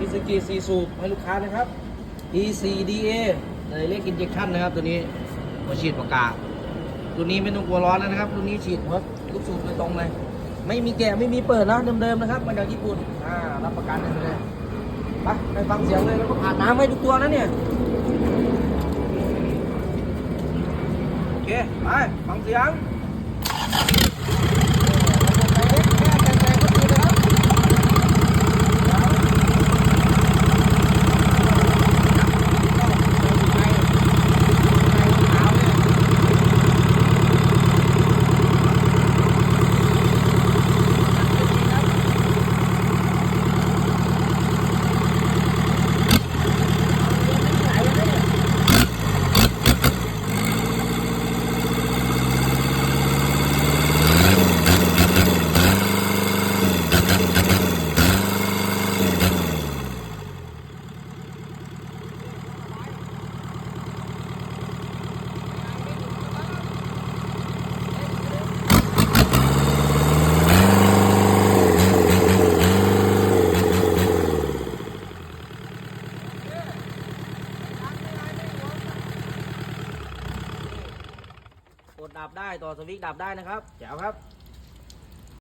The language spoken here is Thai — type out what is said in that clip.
มิสกิซีสูบให้ลูกค้านะครับ ECDA เลยเรียก injection นะครับตัวนี้หัวฉีดปากกาตัวนี้ไม่ต้องกลัวร้อนแล้วนะครับตัวนี้ฉีดหัวลูกสูบโดยตรงเลย ไม่มีแกะไม่มีเปิดนะเดิมๆนะครับมาจากญี่ปุ่นอ่ารับประกันได้เลยไปไปฟังเสียงเลยแล้วก็ผ่านน้ำให้ทุกตัวนะเนี่ยโอเคไปฟังเสียง ดับได้ต่อสวิตดับได้นะครับแจ๋วครับ